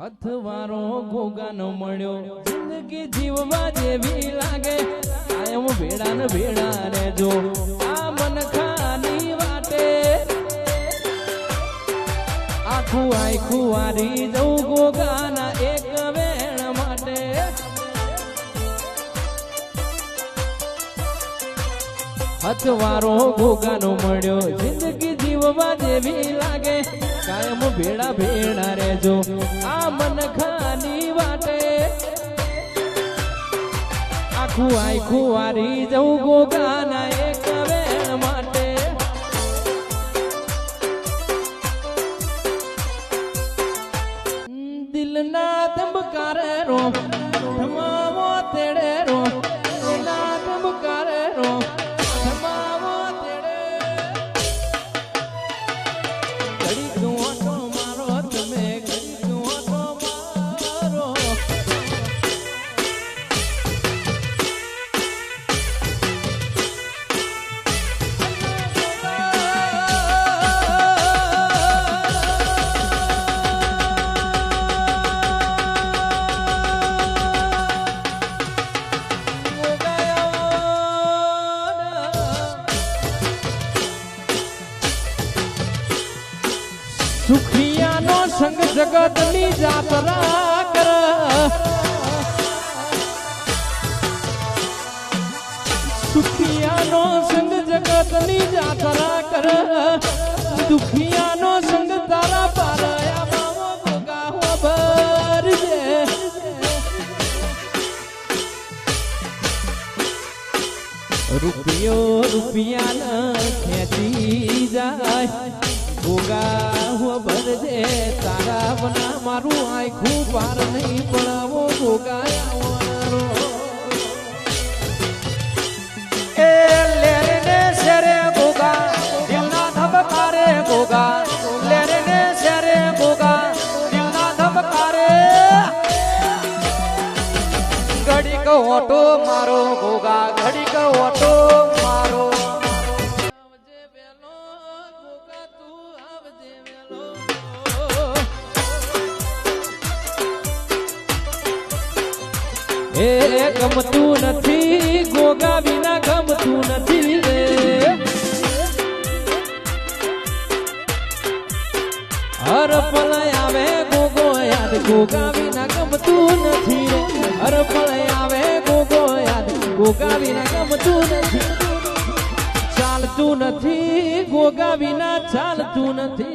હથવારો ગોગાનો મળ્યો. જિંદગી જીવવા જેવી લાગે. કાયમ ભેડા ને ભેડા રહેજો. આ મન ખાની વાટે. આખું આખું વારી જવું ગોગાના એક વેણ માટે. અથવારો ગોગાનો મળ્યો. જિંદગી જીવવા જેવી લાગે. કાયમ ભેડા ભેડા રેજો આ મન ખાની વાટે. આખું આખું વારી જવું ગોગાના એક વેણ માટે. દિલના ધબકારે રો સુખિયાનો સંગ જગતની જાતરા કર સુખિયાનો સંગ જગતની જાતરા કર દુખિયાનો સંગ તારા પારયા બાવો ગોગા હો ભરજે રૂપિયો રૂપિયા ખેંચી જાય. ગોગા હું ભરજે, તારા બના મારું આખું પાર નહીં પડાવો, ભોગા આવવાનો. એ લેરે શેરે ભોગા, દિલના ધબકારે ગોગા લેરે ને શેરે ગોગા દિલના ધબકારે. ઘડીક ઓટો મારો ભોગા, ઘડીક ઓટો મારો. એ ગમતું નથી, ગોગા વિના ગમતું નથી રે. હર પલ આવે ગોગો યાદ, ગોગા વિના ગમતું નથી રે. હર પલ આવે ગોગો યાદ, ગોગા વિના ગમતું નથી. ચાલતું નથી, ગોગા વિના ચાલતું નથી.